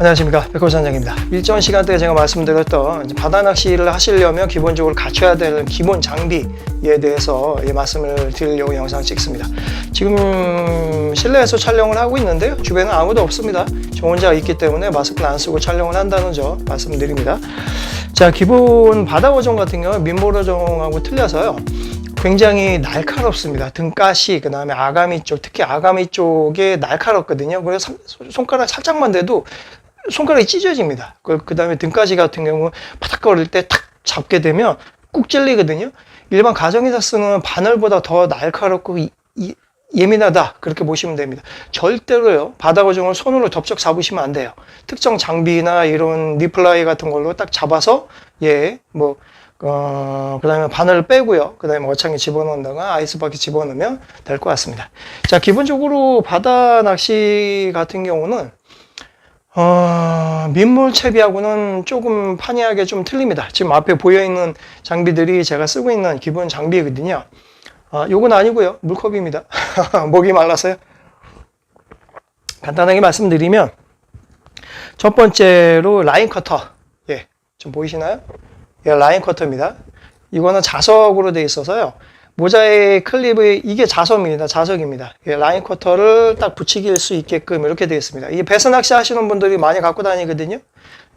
안녕하십니까 백호선장입니다. 일전 시간대에 제가 말씀드렸던 바다 낚시를 하시려면 기본적으로 갖춰야 되는 기본 장비에 대해서 예, 말씀을 드리려고 영상 찍습니다. 지금 실내에서 촬영을 하고 있는데요. 주변에 아무도 없습니다. 저 혼자 있기 때문에 마스크를 안 쓰고 촬영을 한다는 점 말씀드립니다. 자 기본 바다 어종 같은 경우는 민물 어종하고 틀려서요. 굉장히 날카롭습니다. 등가시, 그 다음에 아가미 쪽, 특히 아가미 쪽에 날카롭거든요. 그래서 삼- 손가락 살짝만 대도 손가락이 찢어집니다. 그 다음에 등가시 같은 경우 바닥거릴 때 탁 잡게 되면 꾹 찔리거든요. 일반 가정에서 쓰는 바늘보다 더 날카롭고 이- 이- 예민하다 그렇게 보시면 됩니다. 절대로요 바다 고정을 손으로 덥적 잡으시면 안 돼요. 특정 장비나 이런 리플라이 같은 걸로 딱 잡아서 예뭐 어, 그 다음에 바늘을 빼고요. 그 다음에 어창에 집어넣는다가 아이스바켓 집어넣으면 될 것 같습니다. 자, 기본적으로 바다 낚시 같은 경우는 어, 민물 채비하고는 조금 판이하게 좀 틀립니다. 지금 앞에 보여있는 장비들이 제가 쓰고 있는 기본 장비거든요. 아, 요건 아니고요. 물컵입니다. 목이 말라서요. 간단하게 말씀드리면 첫 번째로 라인 커터. 예, 좀 보이시나요? 예, 라인 커터입니다. 이거는 자석으로 되어 있어서요. 모자의 클립이 이게 자석입니다. 자석입니다. 예, 라인 커터를 딱 붙이길 수 있게끔 이렇게 되어 있습니다. 이게 배스 낚시 하시는 분들이 많이 갖고 다니거든요.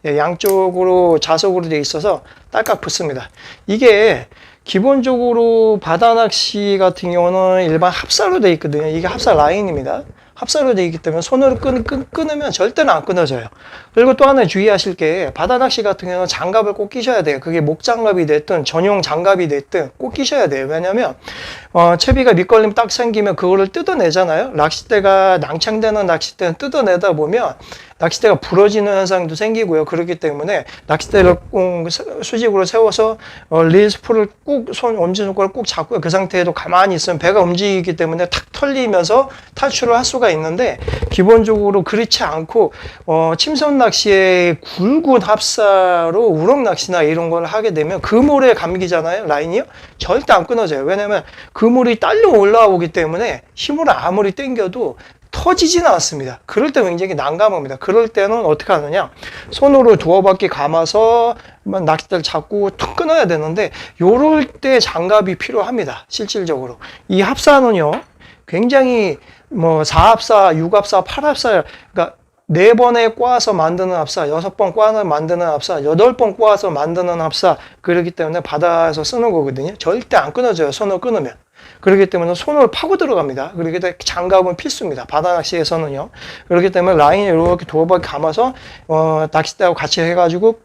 예, 양쪽으로 자석으로 되어 있어서 딸깍 붙습니다. 이게 기본적으로 바다 낚시 같은 경우는 일반 합사로 되어 있거든요. 이게 합사 라인입니다. 합사로 되어 있기 때문에 손으로 끊, 끊, 끊으면 절대로 안 끊어져요. 그리고 또 하나 주의하실 게 바다 낚시 같은 경우는 장갑을 꼭 끼셔야 돼요. 그게 목 장갑이 됐든 전용 장갑이 됐든 꼭 끼셔야 돼요. 왜냐면 어, 채비가 밑걸림 딱 생기면 그거를 뜯어내잖아요. 낚싯대가 낭창되는 낚싯대는 뜯어내다 보면 낚싯대가 부러지는 현상도 생기고요. 그렇기 때문에 낚싯대를 꼭 수직으로 세워서 어, 릴스프를 꾹손 엄지손가락 꾹 잡고 그 상태에도 가만히 있으면 배가 움직이기 때문에 탁 털리면서 탈출을 할 수가 있는데 기본적으로 그렇지 않고 어, 침선 낚시에 굵은 합사로 우럭 낚시나 이런 걸 하게 되면 그물에 감기잖아요 라인이요? 절대 안 끊어져요. 왜냐면 그물이 딸려 올라오기 때문에 힘으로 아무리 당겨도 터지지는 않습니다. 그럴 때 굉장히 난감합니다. 그럴 때는 어떻게 하느냐. 손으로 두어 바퀴 감아서 낚싯대를 잡고 툭 끊어야 되는데 요럴 때 장갑이 필요합니다. 실질적으로. 이 합사는요. 굉장히 뭐 4합사, 6합사, 8합사 그러니까 네 번에 꽈서 만드는 합사, 여섯 번 꽈서 만드는 합사, 여덟 번 꽈서 만드는 합사 그렇기 때문에 바다에서 쓰는 거거든요. 절대 안 끊어져요. 손을 끊으면. 그렇기 때문에 손을 파고 들어갑니다. 그렇기 때문에 장갑은 필수입니다. 바다 낚시에서는요. 그렇기 때문에 라인을 이렇게 번 감아서 어, 낚싯대하고 같이 해가지고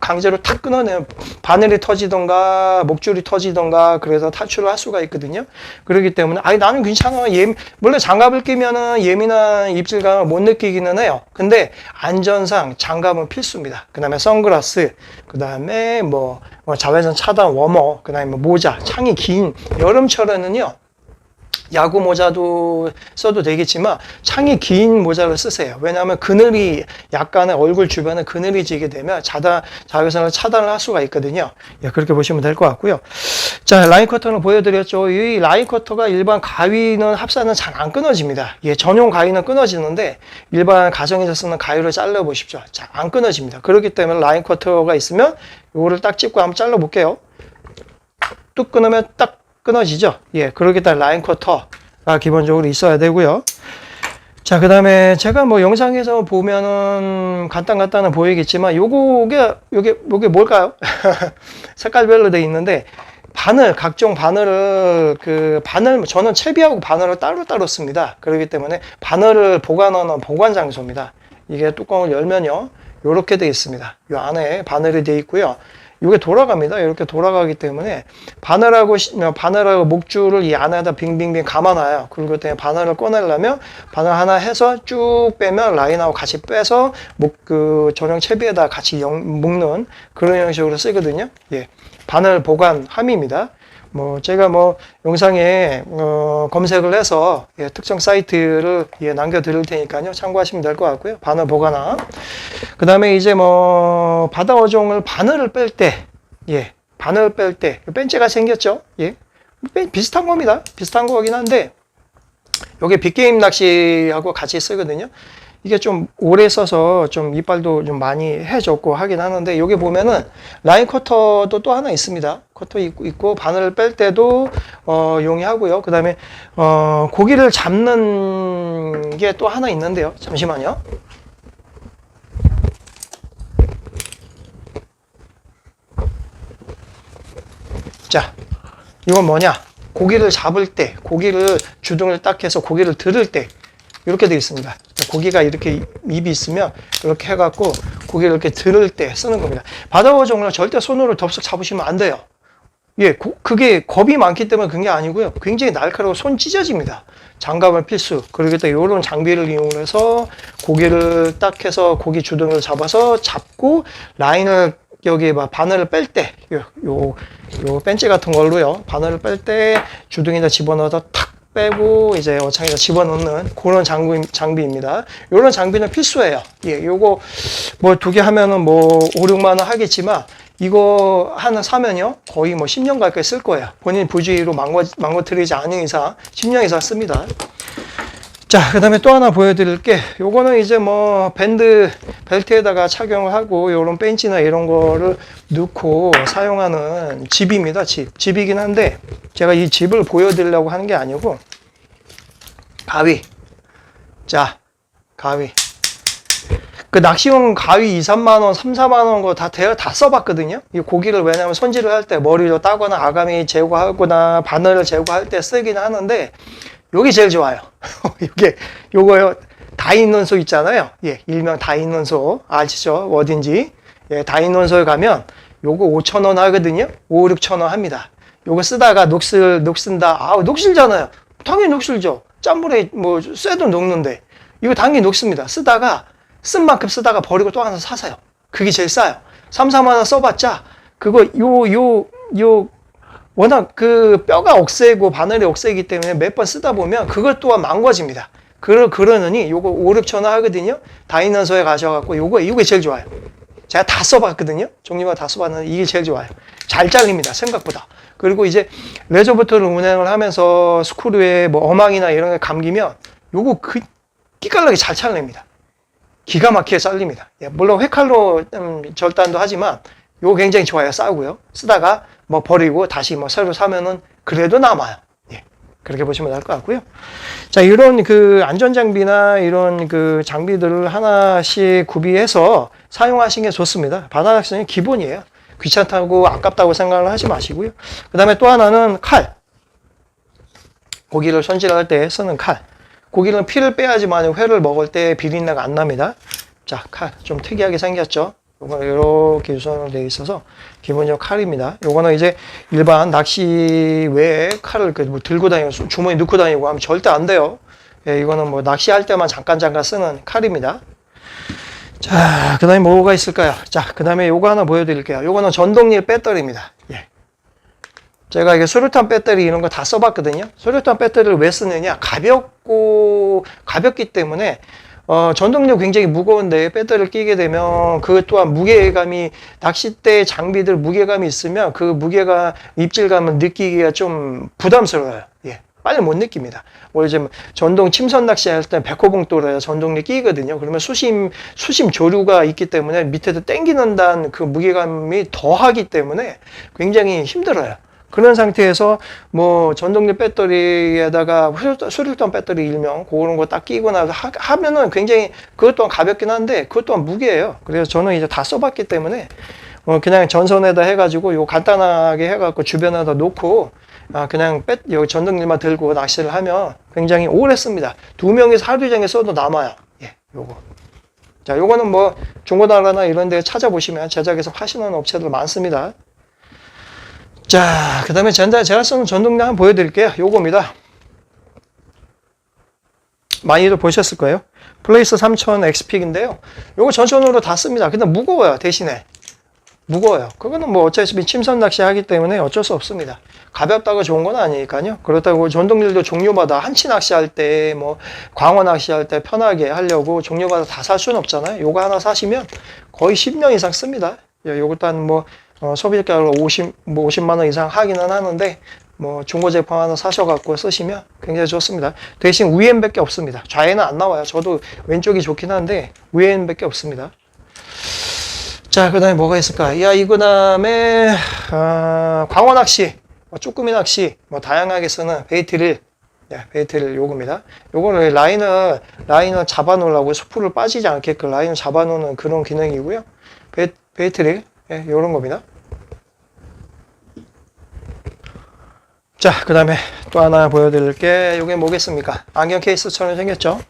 강제로 탁 끊어내면 바늘이 터지던가 목줄이 터지던가 그래서 탈출을 할 수가 있거든요. 그렇기 때문에 아니 나는 괜찮아. 예, 물론 장갑을 끼면은 예민한 입질감을 못 느끼기는 해요. 근데 안전상 장갑은 필수입니다. 그다음에 선글라스, 그다음에 뭐, 뭐 자외선 차단 워머, 그다음에 뭐 모자, 창이 긴 여름철에는요. 야구 모자도 써도 되겠지만 창이 긴 모자를 쓰세요. 왜냐하면 그늘이 약간의 얼굴 주변에 그늘이 지게 되면 자다, 자외선을 차단을 할 수가 있거든요. 예, 그렇게 보시면 될 것 같고요. 자, 라인 커터는 보여드렸죠. 이 라인 커터가 일반 가위는 합사는 잘 안 끊어집니다. 예, 전용 가위는 끊어지는데 일반 가정에서 쓰는 가위로 잘라 보십시오. 잘 안 끊어집니다. 그렇기 때문에 라인 커터가 있으면 이거를 딱 찍고 한번 잘라 볼게요. 뚝 끊으면 딱 끊어지죠. 예, 때문에 라인 커터가 기본적으로 있어야 되고요. 자, 그 다음에 제가 뭐 영상에서 보면은 간단간단은 보이겠지만 요거게, 요게, 요게 뭘까요? 색깔별로 돼 있는데 바늘, 각종 바늘을 그 바늘, 저는 채비하고 바늘을 따로따로 씁니다. 그렇기 때문에 바늘을 보관하는 보관 장소입니다. 이게 뚜껑을 열면요. 요렇게 돼 있습니다. 요 안에 바늘이 돼 있고요. 이게 돌아갑니다. 이렇게 돌아가기 때문에 바늘하고 시- 바늘하고 목줄을 이 안에다 빙빙빙 감아놔요. 그리고 때문에 바늘을 꺼내려면 바늘 하나 해서 쭉 빼면 라인하고 같이 빼서 목 그 전용 채비에다 같이 영- 묶는 그런 형식으로 쓰거든요. 예, 바늘 보관 함입니다. 뭐 제가 뭐 영상에 어, 검색을 해서 예, 특정 사이트를 예, 남겨 드릴 테니까요. 참고하시면 될 것 같고요. 바늘 보관함. 그 다음에 이제 뭐 바다 어종을 바늘을 뺄때 예, 바늘 뺄때 벤치가 생겼죠? 예, 벤- 비슷한 겁니다. 비슷한 거긴 한데 요게 빅게임 낚시하고 같이 쓰거든요 이게 좀 오래 써서 좀 이빨도 좀 많이 해졌고 하긴 하는데 여기 보면은 라인 커터도 또 하나 있습니다. 커터 있고, 있고 바늘을 뺄 때도 어, 용이하고요. 그 다음에 어, 고기를 잡는 게 또 하나 있는데요. 잠시만요. 자, 이건 뭐냐? 고기를 잡을 때, 고기를 주둥을 딱 해서 고기를 들을 때 이렇게 되어 있습니다. 고기가 이렇게 입이 있으면 이렇게 해갖고 고기를 이렇게 들을 때 쓰는 겁니다. 바다어 종을 절대 손으로 덥석 잡으시면 안 돼요. 예, 고- 그게 겁이 많기 때문에 그런 게 아니고요. 굉장히 날카로워 손 찢어집니다. 장갑은 필수. 그리고 또 이런 장비를 이용해서 고기를 딱 해서 고기 주둥을 잡아서 잡고 라인을 여기 막 바늘을 뺄 때, 요, 요, 요 벤치 같은 걸로요. 바늘을 뺄 때 주둥이다 집어넣어서 탁 빼고 이제 어창에다 집어넣는 그런 장비, 장비입니다. 이런 장비는 필수예요. 예, 요거 뭐 두 개 하면은 뭐 5, 6만 원 하겠지만 이거 하나 사면요 거의 뭐 10년 가까이 쓸 거예요. 본인 부주의로 망고, 망고트리지 않은 이상 10년 이상 씁니다. 자, 그 다음에 또 하나 보여드릴 게, 요거는 이제 뭐, 밴드, 벨트에다가 착용을 하고, 요런 벤치나 이런 거를 넣고 사용하는 집입니다, 집. 집이긴 한데, 제가 이 집을 보여드리려고 하는 게 아니고, 가위. 자, 가위. 그 낚시용 가위 2, 3만원, 3, 4만원 거 다, 대여 다 써봤거든요. 이 고기를 왜냐면 손질을 할 때 머리로 따거나 아가미 제거하거나 바늘을 제거할 때 쓰긴 하는데, 요게 제일 좋아요. 요게, 요거요. 다 있는 소 있잖아요. 예, 일명 다 있는 소. 아시죠? 어딘지. 예, 다 있는 소에 가면 요거 5,000원 하거든요. 5, 6,000원 합니다. 요거 쓰다가 녹슬, 녹슨다. 아우, 녹슬잖아요. 당연히 녹슬죠. 짠물에 뭐, 쇠도 녹는데. 이거 당연히 녹습니다. 쓰다가, 쓴 만큼 쓰다가 버리고 또 하나 사세요. 그게 제일 싸요. 3, 4만 원 써봤자, 그거, 요, 요, 요, 워낙 그 뼈가 억세고 바늘이 억세기 때문에 몇 번 쓰다 보면 그것 또한 망가집니다. 그러, 그러느니 요거 5, 6천 원 하거든요. 다이너소에 가셔갖고 요거, 이게 제일 좋아요. 제가 다 써봤거든요. 종류가 다 써봤는데 이게 제일 좋아요. 잘 잘립니다. 생각보다. 그리고 이제 레저부터를 운행을 하면서 스크류에 뭐 어망이나 이런 게 감기면 요거 그 끼깔나게 잘 잘립니다. 기가 막히게 잘립니다. 예, 물론 회칼로 음, 절단도 하지만 요거 굉장히 좋아요. 싸고요. 쓰다가 뭐 버리고 다시 뭐 새로 사면은 그래도 남아요. 예. 그렇게 보시면 될 것 같고요. 자, 이런 그 안전장비나 이런 그 장비들을 하나씩 구비해서 사용하시는 게 좋습니다. 바다 낚시는 기본이에요. 귀찮다고 아깝다고 생각을 하지 마시고요. 그 다음에 또 하나는 칼. 고기를 손질할 때 쓰는 칼. 고기는 피를 빼야지만 회를 먹을 때 비린내가 안 납니다. 자, 칼. 좀 특이하게 생겼죠? 요거 이렇게 유선으로 되어 있어서 기본적으로 칼입니다. 요거는 이제 일반 낚시 외에 칼을 그뭐 들고 다니고 수- 주머니 넣고 다니고 하면 절대 안 돼요. 예, 이거는 뭐 낚시할 때만 잠깐 잠깐 쓰는 칼입니다. 자, 그 다음에 뭐가 있을까요? 자, 그 다음에 요거 하나 보여드릴게요. 요거는 전동릴 배터리입니다. 예. 제가 이게 수류탄 배터리 이런 거 다 써봤거든요. 수류탄 배터리를 왜 쓰느냐? 가볍고, 가볍기 때문에 어, 전동력 굉장히 무거운데 배터리를 끼게 되면 그 또한 무게감이 낚싯대 장비들 무게감이 있으면 그 무게가 입질감을 느끼기가 좀 부담스러워요. 예. 빨리 못 느낍니다. 뭐 이제 전동 침선 낚시 할 때 백호봉돌에 전동력 끼거든요. 그러면 수심 수심 조류가 있기 때문에 밑에서 땡기는다는 그 무게감이 더하기 때문에 굉장히 힘들어요. 그런 상태에서 뭐 전동력 배터리에다가 수류- 수류탄 배터리 일명 그런 거 딱 끼고 나서 하, 하면은 굉장히 그것 또한 가볍긴 한데 그것 또한 무게예요. 그래서 저는 이제 다 써봤기 때문에 어 그냥 전선에다 해가지고 요 간단하게 해갖고 주변에다 놓고 아 그냥 배, 요 전동릴만 들고 낚시를 하면 굉장히 오래 씁니다. 두 명이서 하루 종일 써도 남아요. 예, 요거. 자, 요거는 뭐 중고나라나 이런 데 찾아보시면 제작해서 파시는 업체들 많습니다. 자, 그 다음에 제가 쓰는 전동량 한번 보여드릴게요. 요겁니다. 많이들 보셨을 거예요. 플레이스 3000 엑스픽인데요. 요거 전선으로 다 씁니다. 근데 무거워요, 대신에. 무거워요. 그거는 뭐 어차피 침선 낚시 하기 때문에 어쩔 수 없습니다. 가볍다고 좋은 건 아니니까요. 그렇다고 전동릴도 종류마다 한치 낚시할 때, 뭐, 광어 낚시할 때 편하게 하려고 종류마다 다 살 수는 없잖아요. 요거 하나 사시면 거의 10년 이상 씁니다. 요- 요것도 한 뭐, 어, 소비자가로 50, 뭐 50만 원 이상 하기는 하는데, 뭐 중고 제품 하나 사셔갖고 쓰시면 굉장히 좋습니다. 대신 우엔밖에 없습니다. 좌에는 안 나와요. 저도 왼쪽이 좋긴 한데 우엔밖에 없습니다. 자, 그 다음에 뭐가 있을까? 야, 이 그 다음에 아, 광어 낚시, 뭐 쭈꾸미 낚시, 뭐 다양하게 쓰는 베이트릴, 예, 베이트릴 요겁니다. 요거는 라인을 라인을 잡아놓으려고 수풀을 빠지지 않게끔 라인을 잡아놓는 그런 기능이고요. 베, 베이트릴, 예, 요런 겁니다. 자, 그 다음에 또 하나 보여드릴 게, 이게 뭐겠습니까? 안경 케이스처럼 생겼죠?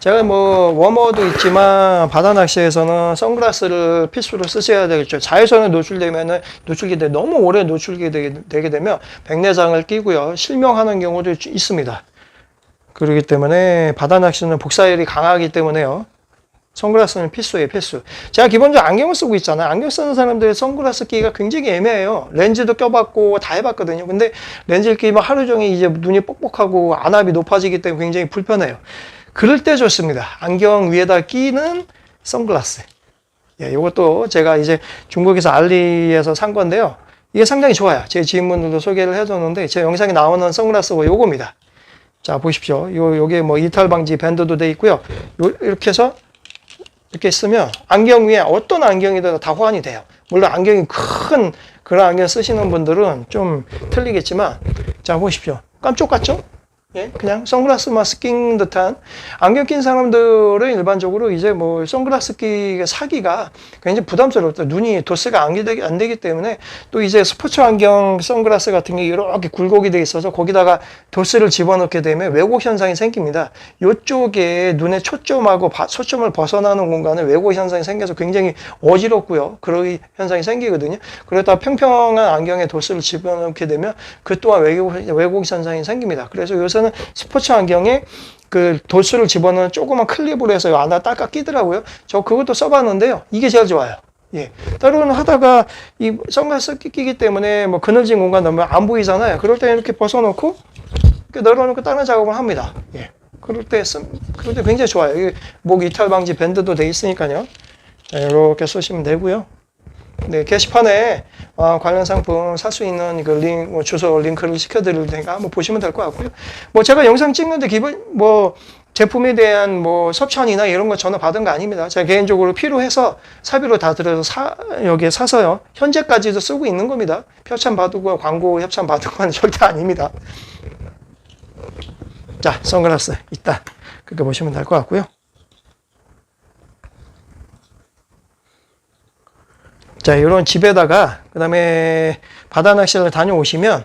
제가 뭐, 워머도 있지만, 바다 낚시에서는 선글라스를 필수로 쓰셔야 되겠죠. 자외선에 노출되면은, 노출이 돼, 너무 오래 노출이 되게, 되게 되면, 백내장을 끼고요. 실명하는 경우도 있습니다. 그렇기 때문에, 바다 낚시는 복사열이 강하기 때문에요. 선글라스는 필수예요, 필수. 제가 기본적으로 안경을 쓰고 있잖아요. 안경 쓰는 사람들의 선글라스 끼기가 굉장히 애매해요. 렌즈도 껴봤고 다 해봤거든요. 근데 렌즈를 끼면 하루 종일 이제 눈이 뻑뻑하고 안압이 높아지기 때문에 굉장히 불편해요. 그럴 때 좋습니다. 안경 위에다 끼는 선글라스. 예, 이것도 제가 이제 중국에서 알리에서 산 건데요. 이게 상당히 좋아요. 제 지인분들도 소개를 해줬는데 제 영상에 나오는 선글라스가 요겁니다. 자 보십시오. 요 요게 뭐 이탈 방지 밴드도 돼 있고요. 요, 이렇게 해서 이렇게 쓰면 안경 위에 어떤 안경이든 다 호환이 돼요. 물론 안경이 큰 그런 안경 쓰시는 분들은 좀 틀리겠지만 자 보십시오. 깜쪽 같죠? 예, 그냥 선글라스만 낀 듯한 안경 낀 사람들은 일반적으로 이제 뭐 선글라스 끼 사기가 굉장히 부담스럽다. 눈이 도스가 안 되기, 안 되기 때문에 또 이제 스포츠 안경 선글라스 같은 게 이렇게 굴곡이 돼 있어서 거기다가 도스를 집어넣게 되면 왜곡 현상이 생깁니다. 이쪽에 눈의 초점하고 바, 초점을 벗어나는 공간에 왜곡 현상이 생겨서 굉장히 어지럽고요. 그런 현상이 생기거든요. 그러다 평평한 안경에 도스를 집어넣게 되면 그 또한 왜곡, 왜곡 현상이 생깁니다. 그래서 요새 요새는 스포츠 안경에 그 도수를 집어넣는 조그만 클립으로 해서 안에 닦아 끼더라고요. 저 그것도 써봤는데요. 이게 제일 좋아요. 예. 때로는 하다가 이 선글라스 끼기 때문에 뭐 그늘진 공간 너무 안 보이잖아요. 그럴 때 이렇게 벗어놓고 이렇게 널어놓고 다른 작업을 합니다. 예. 그럴 때 쓰, 그럴 때 굉장히 좋아요. 목 이탈 방지 밴드도 돼 있으니까요. 자, 이렇게 쓰시면 되고요. 네, 게시판에 어, 관련 상품 살 수 있는 그 링, 뭐 주소 링크를 시켜드릴 테니까 한번 보시면 될 것 같고요. 뭐 제가 영상 찍는데 기본 뭐 제품에 대한 뭐 협찬이나 이런 거 전혀 받은 거 아닙니다. 제가 개인적으로 필요해서 사비로 다 들어서 사, 여기에 사서요. 현재까지도 쓰고 있는 겁니다. 협찬 받고 광고 협찬 받은 건 절대 아닙니다. 자, 선글라스 있다. 그렇게 보시면 될 것 같고요. 자, 이런 집에다가 그다음에 바다 낚시를 다녀오시면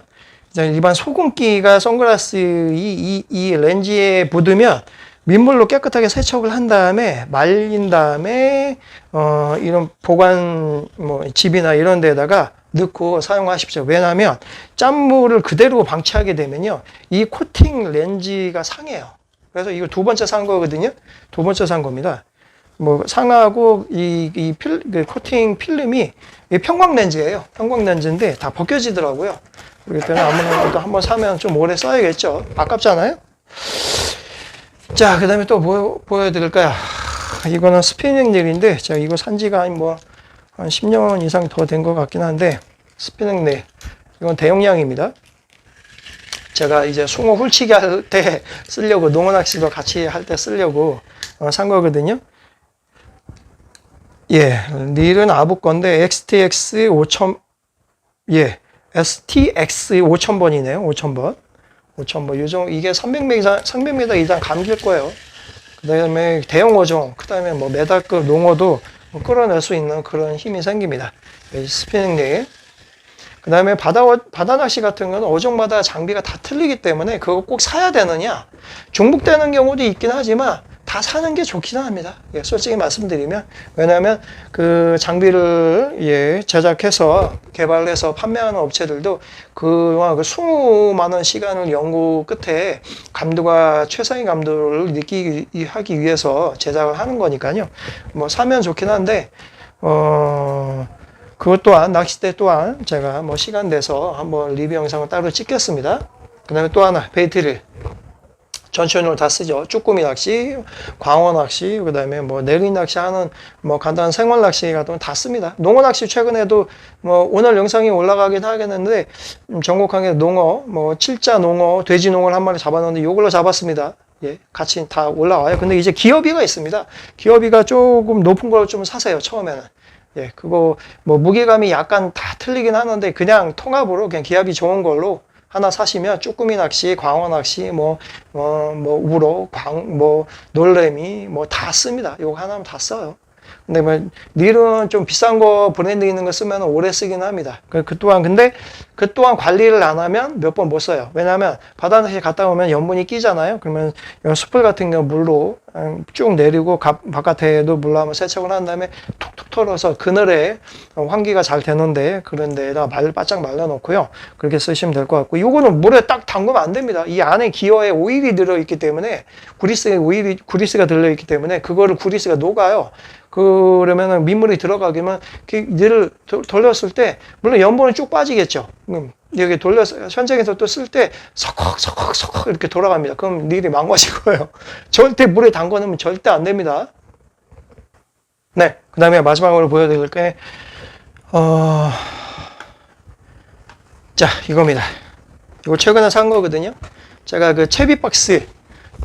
일반 소금기가 선글라스 이, 이, 이 렌즈에 묻으면 민물로 깨끗하게 세척을 한 다음에 말린 다음에 어, 이런 보관 뭐 집이나 이런 데다가 넣고 사용하십시오. 왜냐하면 짠물을 그대로 방치하게 되면요. 이 코팅 렌즈가 상해요. 그래서 이거 두 번째 산 거거든요. 두 번째 산 겁니다. 뭐 상하고 이, 이 필, 그 코팅 필름이 평광 렌즈예요. 평광 렌즈인데 다 벗겨지더라고요. 그렇기 때문에 아무래도 한번 사면 좀 오래 써야겠죠. 아깝잖아요. 자, 그 다음에 또 뭐 보여드릴까요? 이거는 스피닝 릴인데, 제가 이거 산 지가 한 뭐, 한 10년 이상 더 된 것 같긴 한데, 스피닝 릴. 이건 대용량입니다. 제가 이제 숭어 훌치기 할 때 쓰려고, 농어낚시도 같이 할 때 쓰려고 어, 산 거거든요. 예, 릴은 아부 건데 XTX 5000 예, STX 5000번이네요. 5000번. 5000번. 요즘 이게 300m 이상 300m 이상 감길 거예요. 그다음에 대형 어종, 그다음에 뭐 메달급 농어도 뭐 끌어낼 수 있는 그런 힘이 생깁니다. 스피닝 릴. 그다음에 바다 바다 낚시 같은 경우는 어종마다 장비가 다 틀리기 때문에 그거 꼭 사야 되느냐? 중복되는 경우도 있긴 하지만 다 사는 게 좋기는 합니다. 예, 솔직히 말씀드리면 왜냐하면 그 장비를 예, 제작해서 개발해서 판매하는 업체들도 그 수많은 시간을 연구 끝에 감도가 최상의 감도를 느끼기 하기 위해서 제작을 하는 거니까요. 뭐 사면 좋긴 한데 어. 그것 또한 낚싯대 또한 제가 뭐 시간 내서 한번 리뷰 영상을 따로 찍겠습니다. 그 다음에 또 하나 베이트를 전천으로 다 쓰죠. 쭈꾸미 낚시, 광어 낚시, 그 다음에 뭐 내리 낚시 하는 뭐 간단한 생활 낚시 같은 건 다 씁니다. 농어 낚시 최근에도 뭐 오늘 영상이 올라가긴 하겠는데 음, 전국항에 농어, 뭐 칠자 농어, 돼지 농어를 한 마리 잡았는데 요걸로 잡았습니다. 예, 같이 다 올라와요. 근데 이제 기어비가 있습니다. 기어비가 조금 높은 걸 좀 사세요. 처음에는. 예, 그거 뭐 무게감이 약간 다 틀리긴 하는데 그냥 통합으로 그냥 기압이 좋은 걸로 하나 사시면 쭈꾸미 낚시, 광어 낚시, 뭐, 어, 뭐, 우로, 광, 뭐, 놀래미, 뭐, 다 씁니다. 요거 하나면 다 써요. 근데 뭐, 릴은 좀 비싼 거 브랜드 있는 거 쓰면 오래 쓰긴 합니다. 그, 그 또한, 근데 그 또한 관리를 안 하면 몇 번 못 써요. 왜냐하면 바다 낚시 갔다 오면 염분이 끼잖아요. 그러면 이 숯불 같은 거 물로 음, 쭉 내리고 가- 바깥에도 물로 한번 세척을 한 다음에 톡톡 털어서 그늘에 어, 환기가 잘 되는데 그런 데에다 말 바짝 말려 놓고요. 그렇게 쓰시면 될 것 같고 요거는 물에 딱 담그면 안 됩니다. 이 안에 기어에 오일이 들어 있기 때문에 구리스에 오일이 구리스가 들려 있기 때문에 그거를 구리스가 녹아요. 그러면은 민물이 들어가기면 그 얘를 도- 돌렸을 때 물론 염분은 쭉 빠지겠죠. 음, 여기 돌려서 현장에서 또 쓸때 석컥 석컥 석컥 이렇게 돌아갑니다. 그럼 릴이 망가지고요. 절대 물에 담궈 놓으면 절대 안 됩니다. 네, 그 다음에 마지막으로 보여드릴 게 어, 자 이겁니다. 이거 최근에 산 거거든요. 제가 그 채비 박스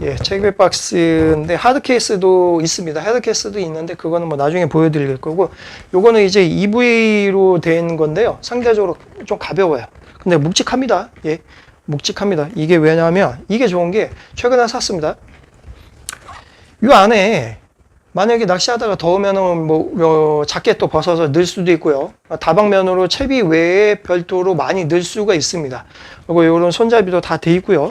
예, 체크백 박스인데 하드 케이스도 있습니다. 하드 케이스도 있는데 그거는 뭐 나중에 보여드릴 거고, 요거는 이제 EV로 된 건데요. 상대적으로 좀 가벼워요. 근데 묵직합니다. 예, 묵직합니다. 이게 왜냐하면 이게 좋은 게 최근에 샀습니다. 요 안에 만약에 낚시하다가 더우면은 뭐 어, 자켓도 벗어서 넣을 수도 있고요. 다방면으로 채비 외에 별도로 많이 넣을 수가 있습니다. 그리고 요런 손잡이도 다 돼 있고요.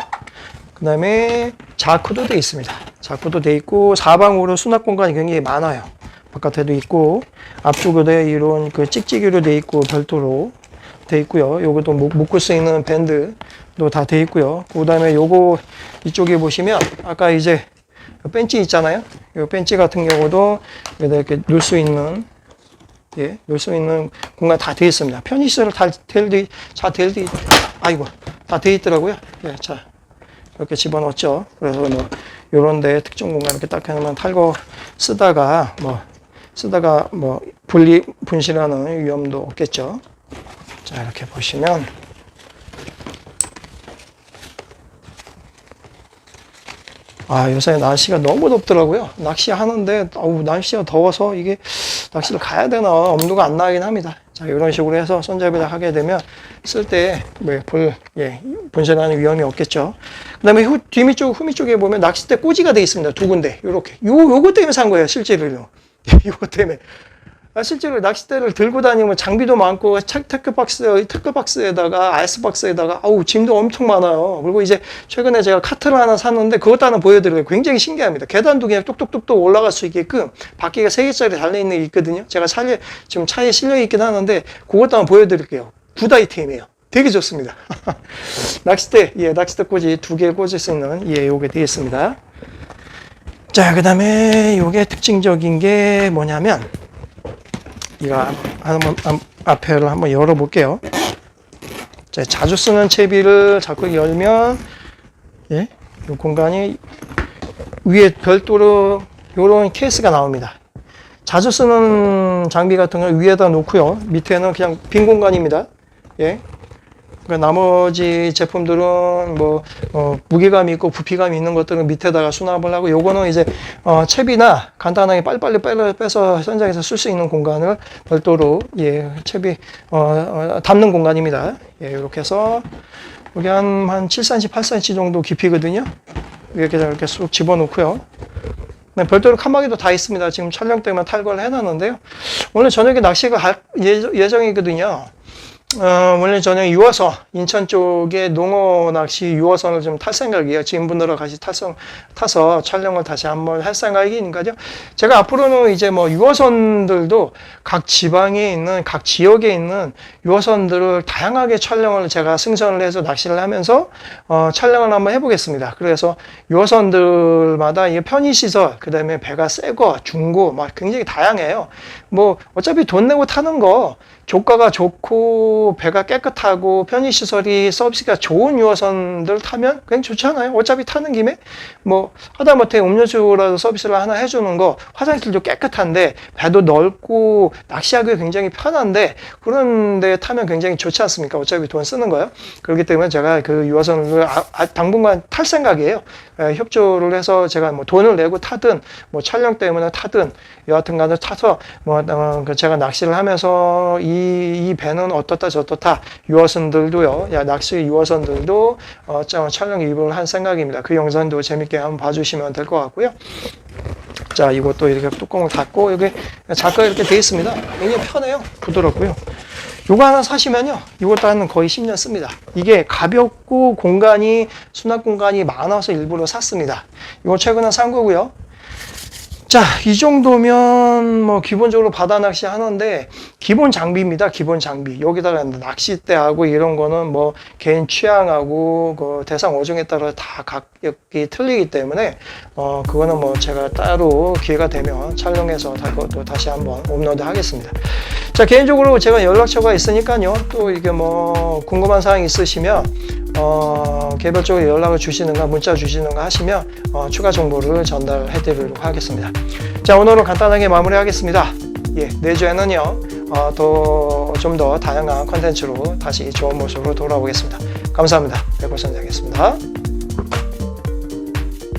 그 다음에 자크도 돼 있습니다. 자크도 돼 있고 사방으로 수납 공간이 굉장히 많아요. 바깥에도 있고 앞쪽에 이런 그 찍찍이로 돼 있고 별도로 돼 있고요. 요것도 묶- 묶을 수 있는 밴드도 다 돼 있고요. 그 다음에 요거 이쪽에 보시면 아까 이제 벤치 있잖아요. 이 벤치 같은 경우도 여기다 이렇게 놓을 수 있는 예, 놓을 수 있는 공간 다 되어 있습니다. 편의시설 다될잘 돼, 아이고 다 되어 있더라고요. 예, 자 이렇게 집어넣었죠. 그래서 뭐 요런데 특정 공간 이렇게 딱 해놓으면 탈거 쓰다가 뭐 쓰다가 뭐 분리 분실하는 위험도 없겠죠. 자 이렇게 보시면 아 요새 날씨가 너무 덥더라고요. 낚시하는데 아우 날씨가 더워서 이게 낚시를 가야 되나 엄두가 안 나긴 합니다. 자 이런 식으로 해서 손잡이를 하게 되면 쓸 때불 예, 분실하는 위험이 없겠죠. 그다음에 후, 뒤미 쪽 후미 쪽에 보면 낚싯대 꽂이가 돼 있습니다. 두 군데 요렇게 요 요거 때문에 산 거예요 실제로요. 이거 때문에 아, 실제로 낚싯대를 들고 다니면 장비도 많고 차- 테크 박스, 테크 박스에다가 아이스 박스에다가 아우 짐도 엄청 많아요. 그리고 이제 최근에 제가 카트를 하나 샀는데 그것도 하나 보여드려요. 굉장히 신기합니다. 계단도 그냥 뚝뚝뚝뚝 올라갈 수 있게끔 바퀴가 세 개짜리 달려있는 게 있거든요. 제가 살려 지금 차에 실려 있긴 하는데 그것도 한번 보여드릴게요. 굿 아이템이에요. 되게 좋습니다. 낚싯대, 예, 낚싯대 꽂이 두 개 꽂을 수 있는 예, 요게 되어 있습니다. 자, 그 다음에 요게 특징적인 게 뭐냐면 이거 한번 앞- 앞에를 한번 열어볼게요. 자, 자주 쓰는 채비를 자꾸 열면 예, 이 공간이 위에 별도로 이런 케이스가 나옵니다. 자주 쓰는 장비 같은 걸 위에다 놓고요. 밑에는 그냥 빈 공간입니다. 예. 그러니까 나머지 제품들은 뭐 어, 무게감이 있고 부피감이 있는 것들은 밑에다가 수납을 하고 요거는 이제 어, 채비나 간단하게 빨리빨리 빼- 빼서 현장에서 쓸 수 있는 공간을 별도로 예 채비 어, 어, 담는 공간입니다. 예 이렇게 해서 여기 한, 한 7cm, 8cm 정도 깊이거든요. 이렇게 이렇게 쑥 집어넣고요. 네, 별도로 칸막이도 다 있습니다. 지금 촬영 때문에 탈거를 해놨는데요. 오늘 저녁에 낚시가 갈 예- 예정이거든요. 어, 원래 저는 유어선, 인천 쪽에 농어 낚시 유어선을 좀 탈 생각이에요. 지인분들과 같이 탈성, 타서 촬영을 다시 한번 할 생각이니까요. 제가 앞으로는 이제 뭐 유어선들도 각 지방에 있는, 각 지역에 있는 유어선들을 다양하게 촬영을 제가 승선을 해서 낚시를 하면서, 어, 촬영을 한번 해보겠습니다. 그래서 유어선들마다 이 편의 시설, 그 다음에 배가 새 거, 중고, 막 굉장히 다양해요. 뭐, 어차피 돈 내고 타는 거, 조가가 좋고 배가 깨끗하고 편의 시설이 서비스가 좋은 유어선들 타면 그냥 좋잖아요. 어차피 타는 김에 뭐 하다못해 음료수라도 서비스를 하나 해주는 거 화장실도 깨끗한데 배도 넓고 낚시하기 굉장히 편한데 그런 데 타면 굉장히 좋지 않습니까? 어차피 돈 쓰는 거요. 그렇기 때문에 제가 그 유어선을 아, 아, 당분간 탈 생각이에요. 에, 협조를 해서 제가 뭐 돈을 내고 타든 뭐 촬영 때문에 타든 여하튼 간에 타서 뭐 어, 그 제가 낚시를 하면서 이, 이 배는 어떻다 저떻다 유어선들도요. 야 낚시 유어선들도 어, 저- 촬영 입을 한 생각입니다. 그 영상도 재밌게 한번 봐주시면 될 것 같고요. 자, 이것도 이렇게 뚜껑을 닫고 여기 자크가 이렇게 돼 있습니다. 굉장히 편해요. 부드럽고요. 요거 하나 사시면요. 이것도 한 거의 10년 씁니다. 이게 가볍고 공간이 수납 공간이 많아서 일부러 샀습니다. 이거 최근에 산 거고요. 자, 이 정도면 뭐 기본적으로 바다 낚시 하는데 기본 장비입니다. 기본 장비. 여기다가 낚싯대하고 이런 거는 뭐 개인 취향하고 그 대상 어종에 따라 다 가격이 틀리기 때문에 어 그거는 뭐 제가 따로 기회가 되면 촬영해서 다 그것도 다시 한번 업로드 하겠습니다. 자, 개인적으로 제가 연락처가 있으니까요. 또 이게 뭐 궁금한 사항 있으시면 어, 개별적으로 연락을 주시는가 문자 주시는가 하시면 어, 추가 정보를 전달해 드리도록 하겠습니다. 자 오늘은 간단하게 마무리하겠습니다. 예, 내주에는요 어, 또좀 더 다양한 컨텐츠로 다시 좋은 모습으로 돌아오겠습니다. 감사합니다. 백골선장이었습니다.